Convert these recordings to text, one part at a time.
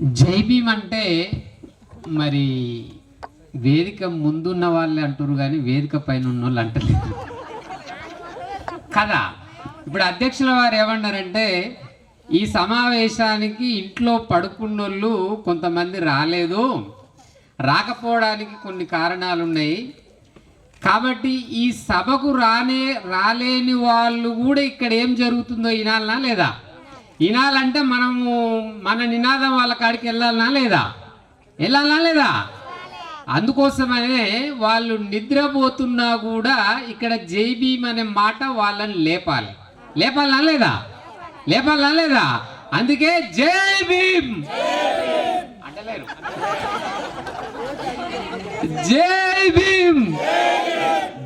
జై భీమ్ అంటే మరి వేదిక ముందున్న వాళ్ళే అంటారు కానీ వేదిక పైన ఉన్న వాళ్ళు అంటలేదు. కదా? ఇప్పుడు అధ్యక్షుల వారు ఏమన్నారంటే ఈ సమావేశానికి ఇంట్లో పడుకున్నోళ్ళు కొంతమంది రాలేదు. రాకపోవడానికి కొన్ని కారణాలు ఉన్నాయి కాబట్టి ఈ సభకు రానే రాలేని వాళ్ళు కూడా ఇక్కడ ఏం జరుగుతుందో వినాలనా లేదా? వినాలంటే మనము మన నినాదం వాళ్ళ కాడికి వెళ్ళాలనా లేదా? వెళ్ళాలా లేదా? అందుకోసమనే వాళ్ళు నిద్రపోతున్నా కూడా ఇక్కడ జైబీమ్ అనే మాట వాళ్ళని లేపాలి. లేపాలనా లేదా? లేపాలనా లేదా? అందుకే జై భీమ్ అంటలేరు. జై భీమ్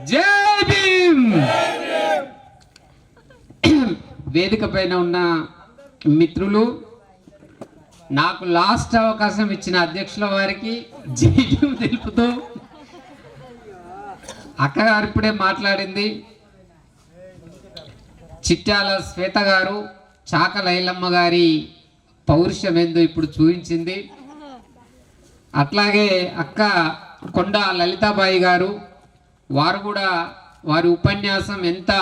జై భీమ్ వేదిక పైన ఉన్న మిత్రులు నాకు లాస్ట్ అవకాశం ఇచ్చిన అధ్యక్షుల వారికి జై తెలుపుతూ అక్కగారు ఇప్పుడే మాట్లాడింది. చిట్టాల శ్వేత గారు చాక లైలమ్మ గారి పౌరుషం ఏందో ఇప్పుడు చూపించింది. అట్లాగే అక్క కొండ లలితాబాయి గారు వారు కూడా వారి ఉపన్యాసం ఎంత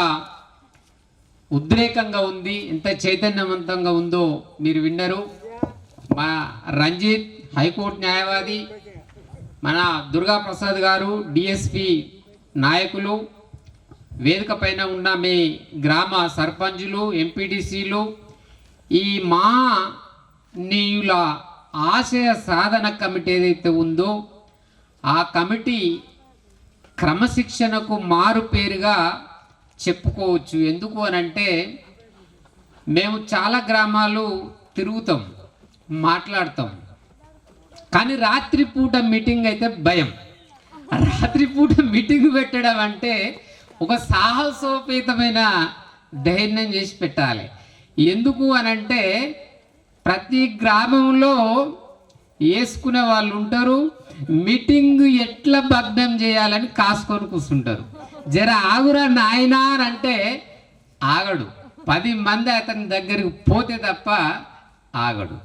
ఉద్రేకంగా ఉంది ఎంత చైతన్యవంతంగా ఉందో మీరు విన్నరు. మా రంజిత్ హైకోర్టు న్యాయవాది మన దుర్గా ప్రసాద్ గారు డిఎస్పి నాయకులు వేదిక పైన ఉన్న మీ గ్రామ సర్పంచులు ఎంపీటీసీలు ఈ మా నీయుల ఆశయ సాధన కమిటీ ఏదైతే ఉందో ఆ కమిటీ క్రమశిక్షణకు మారు పేరుగా చెప్పుకోవచ్చు. ఎందుకు అని అంటే మేము చాలా గ్రామాలు తిరుగుతాం మాట్లాడతాం. కానీ రాత్రిపూట మీటింగ్ అయితే భయం. రాత్రిపూట మీటింగ్ పెట్టడం అంటే ఒక సాహసోపేతమైన ధైర్యం చేసి పెట్టాలి. ఎందుకు అనంటే ప్రతి గ్రామంలో వేసుకునే వాళ్ళు ఉంటారు మీటింగ్ ఎట్లా భగ్నం చేయాలని కాసుకొని కూర్చుంటారు. జర ఆగురా నాయనా అని అంటే ఆగడు. పది మంది అతని దగ్గరికి పోతే తప్ప ఆగడు.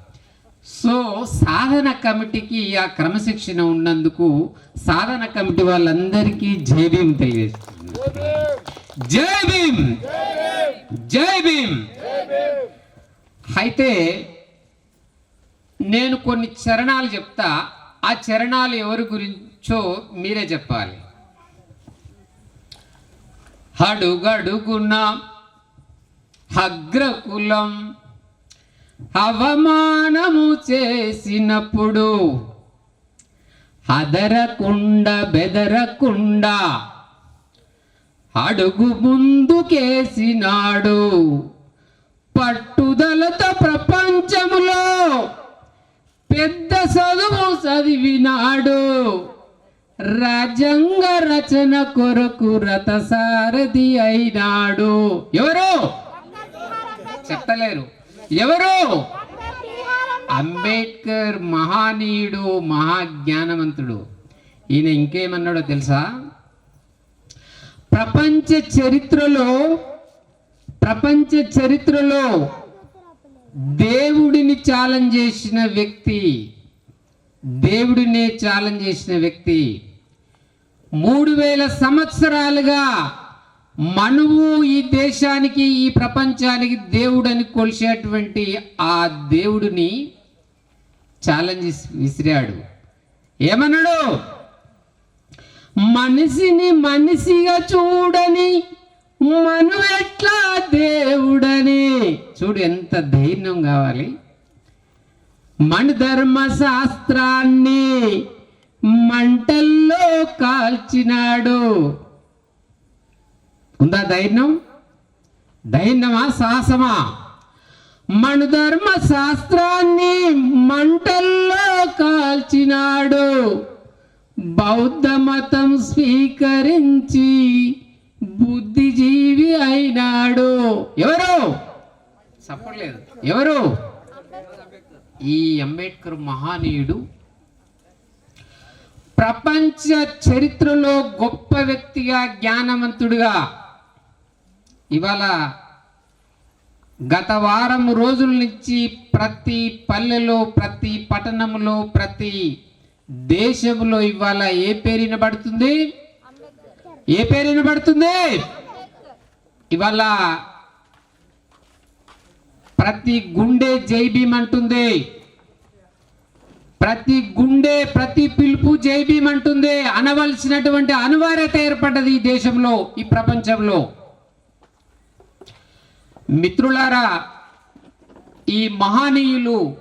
సో సాధన కమిటీకి ఆ క్రమశిక్షణ ఉన్నందుకు సాధన కమిటీ వాళ్ళందరికీ జై భీమ్ తెలియజేస్తుంది జై భీమ్! జై భీమ్! అయితే నేను కొన్ని చరణాలు చెప్తా. ఆ చరణాలు ఎవరి గురించో మీరే చెప్పాలి. అడుగడుగున అగ్రకులం అవమానము చేసినప్పుడు అదరకుండా బెదరకుండా అడుగు ముందుకేసినాడు పట్టుదలతో ప్రపంచములో పెద్ద చదువు చదివినాడు. రాజ్యాంగ రచన కొరకు రథసారథి అయినాడు. ఎవరు? చెప్పలేరు. ఎవరు? అంబేద్కర్ మహానీయుడు మహాజ్ఞానవంతుడు. ఈయన ఇంకేమన్నాడో తెలుసా? ప్రపంచ చరిత్రలో ప్రపంచ చరిత్రలో దేవుడిని ఛాలెంజ్ చేసిన వ్యక్తి దేవుడినే ఛాలెంజ్ చేసిన వ్యక్తి మూడు వేల సంవత్సరాలుగా మనువు ఈ దేశానికి ఈ ప్రపంచానికి దేవుడని కొలిసేటువంటి ఆ దేవుడిని ఛాలెంజ్ విసిరాడు. ఏమన్నాడు? మనిషిని మనిషిగా చూడని మను ఎట్లా దేవుడని. చూడు ఎంత ధైర్యం కావాలి. మన ధర్మ శాస్త్రాన్ని మంటల్లో కాల్చినాడు. ఉందా ధైర్యం ధైర్యమా సాహసమా? మన ధర్మ శాస్త్రాన్ని మంటల్లో కాల్చినాడు. బౌద్ధ మతం స్వీకరించి బుద్ధిజీవి అయినాడు. ఎవరు? చెప్పలేదు ఎవరు? ఈ అంబేద్కర్ మహానీయుడు ప్రపంచ చరిత్రలో గొప్ప వ్యక్తిగా జ్ఞానవంతుడిగా ఇవాళ గత వారం రోజుల నుంచి ప్రతి పల్లెలో ప్రతి పట్టణంలో ప్రతి దేశంలో ఇవాళ ఏ పేరు వినబడుతుంది? ఏ పేరు వినబడుతుంది? ఇవాళ ప్రతి గుండె జై అంటుంది. ప్రతి గుండె ప్రతి పిలుపు జై అంటుంది అనవలసినటువంటి అనివార్యత ఏర్పడ్డది ఈ దేశంలో ఈ ప్రపంచంలో. మిత్రులారా ఈ మహనీయులు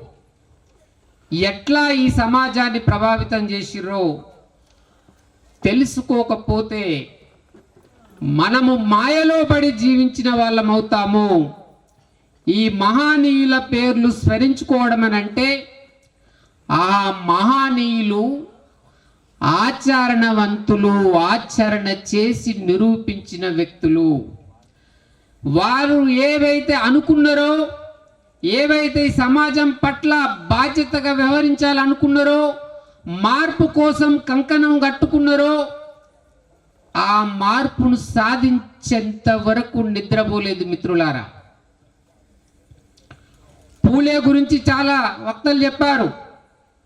ఎట్లా ఈ సమాజాన్ని ప్రభావితం చేసిర్రో తెలుసుకోకపోతే మనము మాయలో పడి జీవించిన వాళ్ళం అవుతాము ఈ మహానీయుల పేర్లు స్మరించుకోవడం అని అంటే ఆ మహానీయులు ఆచరణవంతులు ఆచరణ చేసి నిరూపించిన వ్యక్తులు. వారు ఏవైతే అనుకున్నారో ఏవైతే సమాజం పట్ల బాధ్యతగా వ్యవహరించాలనుకున్నారో మార్పు కోసం కంకణం కట్టుకున్నారో ఆ మార్పును సాధించేంత వరకు నిద్రపోలేదు మిత్రులారా. పూలే గురించి చాలా వక్తలు చెప్పారు.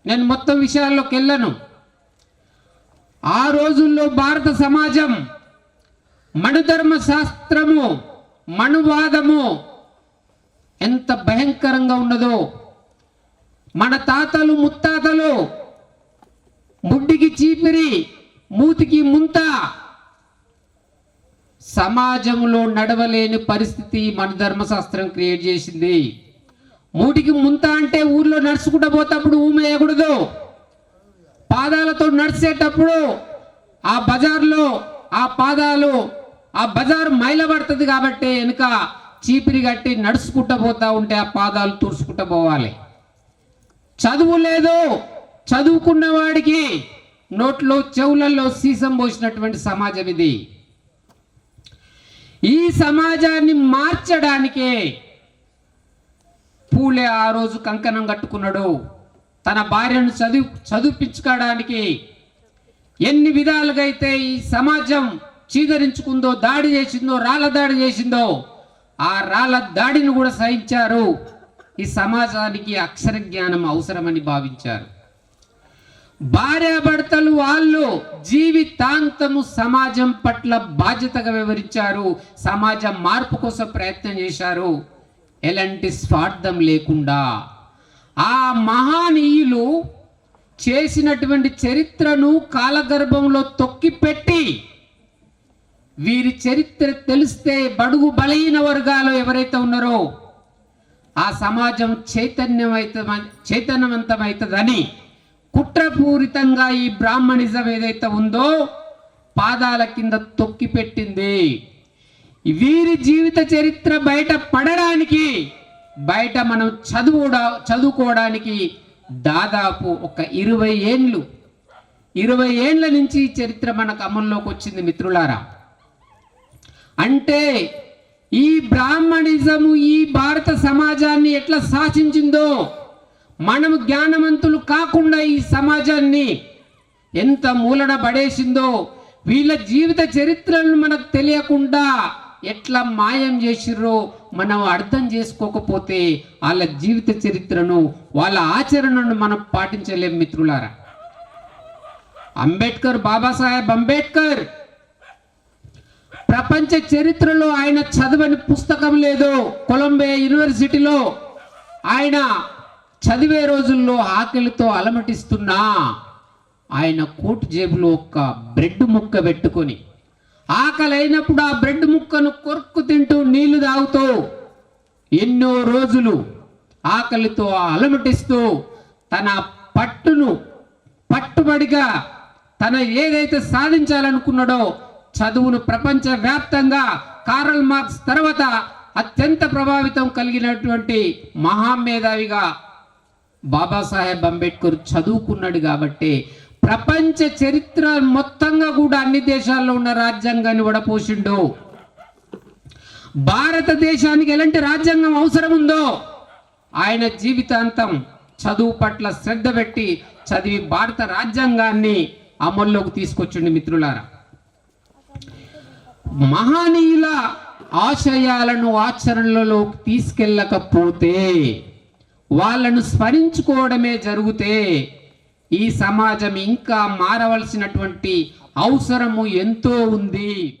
నేను మొత్తం విషయాల్లోకి వెళ్ళను. ఆ రోజుల్లో భారత సమాజం మణుధర్మ శాస్త్రము మణువాదము ఎంత భయంకరంగా ఉన్నదో మన తాతలు ముత్తాతలు ముడ్డికి చీపిరి మూతికి ముంత సమాజంలో నడవలేని పరిస్థితి మన ధర్మశాస్త్రం క్రియేట్ చేసింది. మూటికి ముంత అంటే ఊర్లో నడుచుకుంటూ పోతప్పుడు ఊమేయకూడదు పాదాలతో నడిచేటప్పుడు ఆ బజార్లో ఆ పాదాలు ఆ బజార్ మైలబడుతుంది కాబట్టి వెనుక చీపిరి కట్టి నడుచుకుంటూ పోతా ఉంటే ఆ పాదాలు తుడుచుకుంటూ పోవాలి. చదువు లేదు. చదువుకున్న వాడికి నోట్లో చెవులలో సీసం పోసినటువంటి సమాజం ఇది. ఈ సమాజాన్ని మార్చడానికే పూలే ఆ రోజు కంకణం కట్టుకున్నాడు. తన భార్యను చదువు చదివించుకోవడానికి ఎన్ని విధాలుగా అయితే ఈ సమాజం చీదరించుకుందో దాడి చేసిందో రాళ్ళ దాడి చేసిందో ఆ రాళ్ళ దాడిని కూడా సహించారు. ఈ సమాజానికి అక్షర జ్ఞానం అవసరమని భావించారు. భార్యాభర్తలు వాళ్ళు జీవితాంతము సమాజం పట్ల బాధ్యతగా వివరించారు. సమాజం మార్పు కోసం ప్రయత్నం చేశారు. ఎలాంటి స్వార్థం లేకుండా ఆ మహానీయులు చేసినటువంటి చరిత్రను కాలగర్భంలో తొక్కిపెట్టి వీరి చరిత్ర తెలిస్తే బడుగు బలహీన వర్గాలు ఎవరైతే ఉన్నారో ఆ సమాజం చైతన్యమైత చైతన్యవంతమవుతుందని కుట్రపూరితంగా ఈ బ్రాహ్మణిజం ఏదైతే ఉందో పాదాల కింద తొక్కిపెట్టింది. వీరి జీవిత చరిత్ర బయట పడడానికి బయట మనం చదువు చదువుకోవడానికి దాదాపు ఒక ఇరవై ఏండ్లు. ఇరవై ఏండ్ల నుంచి చరిత్ర మనకు అమల్లోకి వచ్చింది మిత్రులారా. అంటే ఈ బ్రాహ్మణిజము ఈ భారత సమాజాన్ని ఎట్లా శాసించిందో మనము జ్ఞానవంతులు కాకుండా ఈ సమాజాన్ని ఎంత మూలన పడేసిందో వీళ్ళ జీవిత చరిత్రలను మనకు తెలియకుండా ఎట్లా మాయం చేసిర్రో మనం అర్థం చేసుకోకపోతే వాళ్ళ జీవిత చరిత్రను వాళ్ళ ఆచరణను మనం పాటించలేం మిత్రులారా. అంబేద్కర్ బాబాసాహెబ్ అంబేద్కర్! ప్రపంచ చరిత్రలో ఆయన చదవని పుస్తకం లేదు. కొలంబియా యూనివర్సిటీలో ఆయన చదివే రోజుల్లో ఆకలితో అలమటిస్తున్నా. ఆయన కోటు జేబులో ఒక బ్రెడ్ ముక్క పెట్టుకొని ఆకలి అయినప్పుడు ఆ బ్రెడ్ ముక్కను కొరుక్కు తింటూ నీళ్ళు తాగుతూ ఎన్నో రోజులు ఆకలితో అలమటిస్తూ తన పట్టును పట్టుబడిగా తన ఏదైతే సాధించాలనుకున్నాడో చదువును ప్రపంచవ్యాప్తంగా కార్ల్ కారల్ మార్క్స్ తర్వాత అత్యంత ప్రభావితం కలిగినటువంటి మహామేధావిగా బాబాసాహెబ్ అంబేద్కర్ చదువుకున్నాడు కాబట్టి ప్రపంచ చరిత్ర మొత్తంగా కూడా అన్ని దేశాల్లో ఉన్న రాజ్యాంగాన్ని వడపోసిండు. భారతదేశానికి ఎలాంటి రాజ్యాంగం అవసరం ఉందో ఆయన జీవితాంతం చదువు పట్ల శ్రద్ధ పెట్టి చదివి భారత రాజ్యాంగాన్ని అమల్లోకి తీసుకొచ్చిండు మిత్రులారా. మహానీయుల ఆశయాలను ఆచరణలోకి తీసుకెళ్ళకపోతే వాళ్ళను స్మరించుకోవడమే జరిగితే ఈ సమాజం ఇంకా మారవలసినటువంటి అవసరము ఎంతో ఉంది.